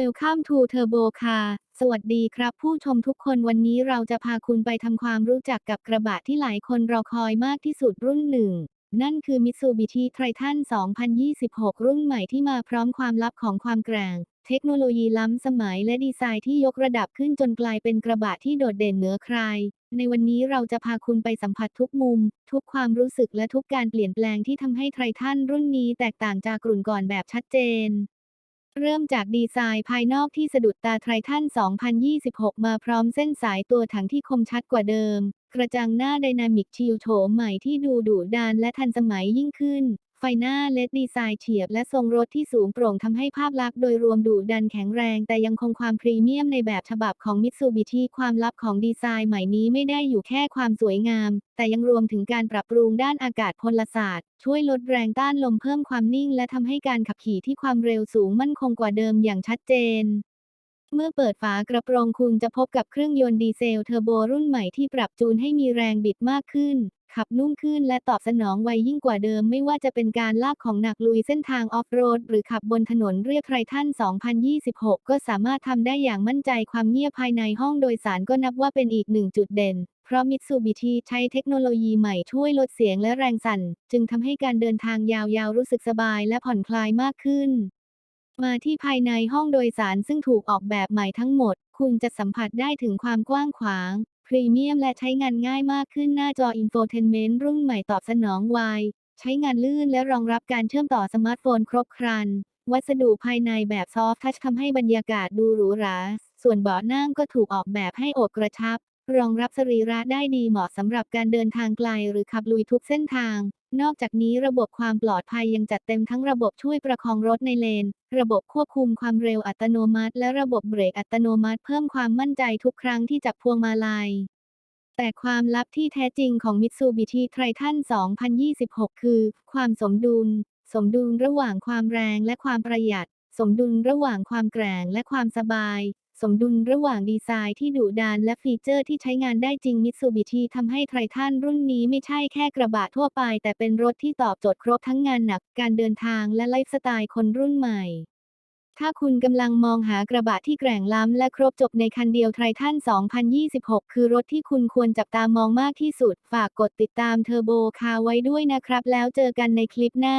Welcome to Turbo Car สวัสดีครับผู้ชมทุกคนวันนี้เราจะพาคุณไปทำความรู้จักกับกระบะที่หลายคนรอคอยมากที่สุดรุ่นหนึ่ง นั่นคือ Mitsubishi Triton 2026 รุ่นใหม่ที่มาพร้อมความลับของความแกร่ง เทคโนโลยีล้ำสมัยและดีไซน์ที่ยกระดับขึ้นจนกลายเป็นกระบะที่โดดเด่นเหนือใคร ในวันนี้เราจะพาคุณไปสัมผัสทุกมุม ทุกความรู้สึกและทุกการเปลี่ยนแปลงที่ทำให้ไททันรุ่นนี้แตกต่างจากรุ่นก่อนแบบชัดเจน เริ่มจากดีไซน์ภายนอกที่สะดุดตาไททัน 2026 มาพร้อมเส้นสายตัวถังที่คมชัดกว่าเดิม กระจังหน้าไดนามิกชิลโฉมใหม่ที่ดูดุดันและทันสมัยยิ่งขึ้น ไฟหน้าเลดดีไซน์เฉียบและทรงรถที่สูงโปร่งทำให้ภาพลักษณ์โดยรวมดุดันแข็งแรง แต่ยังคงความพรีเมียมในแบบฉบับของมิตซูบิชิความลับของดีไซน์ใหม่นี้ไม่ได้อยู่แค่ความสวยงาม แต่ยังรวมถึงการปรับปรุงด้านอากาศพลศาสตร์ ช่วยลดแรงต้านลมเพิ่มความนิ่ง และทำให้การขับขี่ที่ความเร็วสูงมั่นคงกว่าเดิมอย่างชัดเจน เมื่อเปิดฝากระโปรงคุณจะพบกับเครื่องยนต์ดีเซลเทอร์โบรุ่นใหม่ที่ปรับจูนให้มีแรงบิดมากขึ้น ขับนุ่มขึ้นและตอบสนองไวยิ่งกว่าเดิมไม่ว่าจะเป็นการลากของหนักลุยเส้นทางออฟโรด หรือขับบนถนนเรียบไททัน 2026 ก็สามารถทำได้อย่างมั่นใจความเงียบภายในห้องโดยสารก็นับว่าเป็นอีกหนึ่งจุดเด่นเพราะมิตซูบิชิใช้เทคโนโลยีใหม่ช่วยลดเสียงและแรงสั่น จึงทำให้การเดินทางยาวๆรู้สึกสบายและผ่อนคลายมากขึ้น มาที่ภายในห้องโดยสารซึ่งถูกออกแบบใหม่ทั้งหมด คุณจะสัมผัสได้ถึงความกว้างขวาง พรีเมียมและใช้งานง่ายมากขึ้นหน้าจออินโฟเทนเมนต์รุ่นใหม่ตอบสนองไว ใช้งานลื่นและรองรับการเชื่อมต่อสมาร์ทโฟนครบครัน วัสดุภายในแบบซอฟท์ทัชทำให้บรรยากาศดูหรูหรา ส่วนเบาะนั่งก็ถูกออกแบบให้โอบกระชับ รองรับสรีระได้ดีเหมาะสำหรับการเดินทางไกลหรือขับลุยทุกเส้นทาง นอกจากนี้ระบบความปลอดภัยยังจัดเต็มทั้งระบบช่วยประคองรถในเลน ระบบควบคุมความเร็วอัตโนมัติ และระบบเบรกอัตโนมัติเพิ่มความมั่นใจทุกครั้งที่จับพวงมาลัยแต่ความลับที่แท้จริงของ Mitsubishi Triton 2026 คือ ความสมดุล สมดุลระหว่างความแรงและความประหยัด สมดุลระหว่างความแกร่งและความสบาย สมดุลระหว่างดีไซน์ที่ดุดันและฟีเจอร์ที่ใช้งานได้จริง Mitsubishi ทำให้ไททันรุ่นนี้ไม่ใช่แค่กระบะทั่วไป แต่เป็นรถที่ตอบโจทย์ครบทั้งงานหนักการเดินทางและไลฟ์สไตล์คนรุ่นใหม่ ถ้าคุณกำลังมองหากระบะที่แกร่งล้ำและครบจบในคันเดียวไททัน2026 คือรถที่คุณควรจับตามองมากที่สุด ฝากกดติดตามเทอร์โบคาไว้ด้วยนะครับ แล้วเจอกันในคลิปหน้า